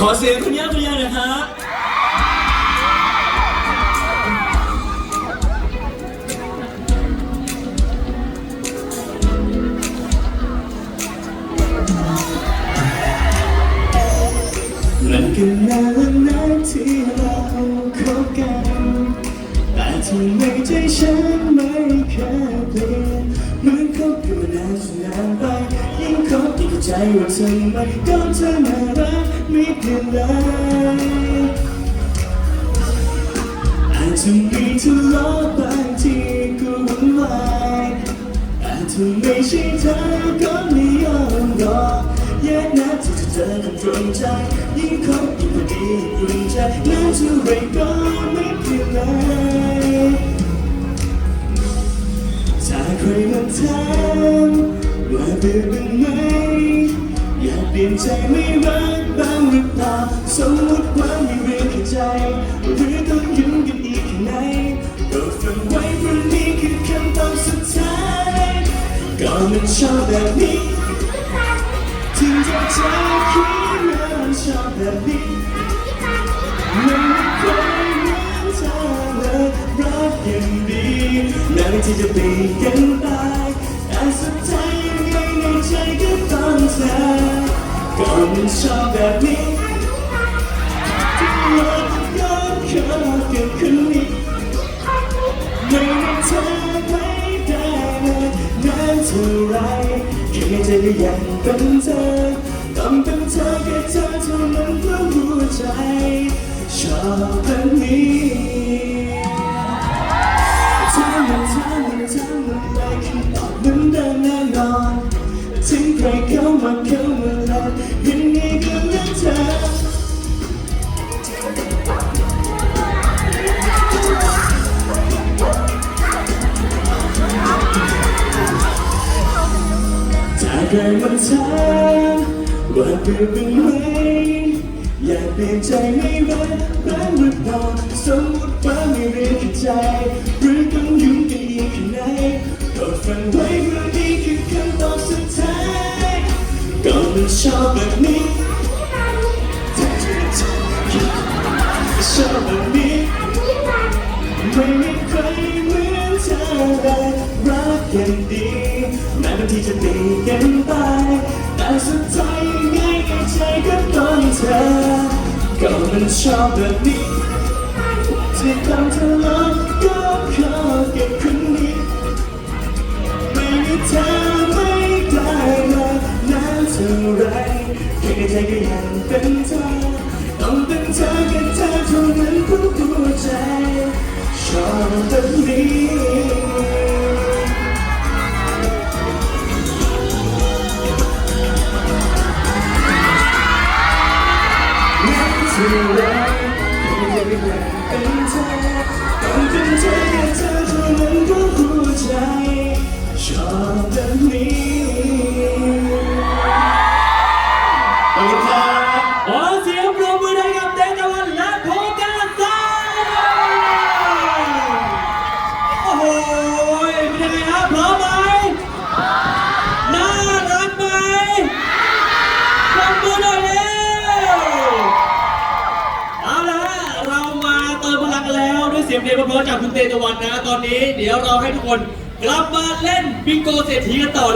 ขอเสียงคุณย่าคุณย่าหน่อยฮะมันก็นานแล้วนที่เราคบกัน แต่ทำไมใจฉันไม่เคยเปลี่ยนเหมือนคบกันมานานจนนานไปยิ่งคบยิ่งเข้าใจว่าทำไมก็เธอน่าียนอาจจะมีทะเลาะบางทีก็วุ่นวายแต่ถ้าไม่ใช่เธอก็ไม่ยอมรอแยกนะที่จะเจอกันตรงใจยิ่งคบยิ่งพอดีกลุ่นใจนานเท่าไรก็ไม่เปลี่ยนเลยถ้าใครมาถามว่าเบื่อบ้างไหมอยากเปลี่ยนใจไม่รัก ก็มันชอบแบบนี้ถึงจะใจคิดว่ามันชอบแบบนี้มันไม่เคยเหมือนเธอเลยรักอย่างดีแม้ที่จะปีกันตายแต่สุดท้ายยังไงในใจก็ต้องเธอก็มันชอบแบบนี้ เท่าไรแค่ใจก็ยังเป็นเธอต้งเป็นเธอแค่เธอเท่านั้นเพราะหัวใจชอบแบบนี้ถ้ามันถ้ามันถ้ามันได้คำตอบเหมือนเดิมแน่นอนถึงใครเข้ามาเข้ามาแล้วยังไงก็ ใครมาถาว่าเบื่อบ้างไหมอยากเปลี่ยนใจไม่รักบ้างหรือเปล่าสมมติว่าไม่เรียนใจหรือต้องยุ่งกันอีกไหนก็ฟังไว้เพราะนี่คือคำตอบสุดท้ายก็มันชอบแบบนี้ชอบแบบนี้ไม่มีใครเหมือนเธอเลยรักอย่างดี แม้บางทีจะตีกันไป แต่สุดท้ายยังไงในใจก็ต้องเธอ ก็มันชอบแบบนี้ที่ทำเธอลองก็ขอเก็บคนนี้ไม่มีเธอไม่ได้เลยนานเท่าไรแค่ใจก็ยังเป็น เป็นเธอต้องเป็นเธอเธอเท่านั้นผู้ใจชอบแบบนี้ เสียงเพลงเพราะๆจากคุณเตตะวันนะ ตอนนี้เดี๋ยวเราให้ทุกคนกลับมาเล่นบิงโกเศรษฐีกันต่อ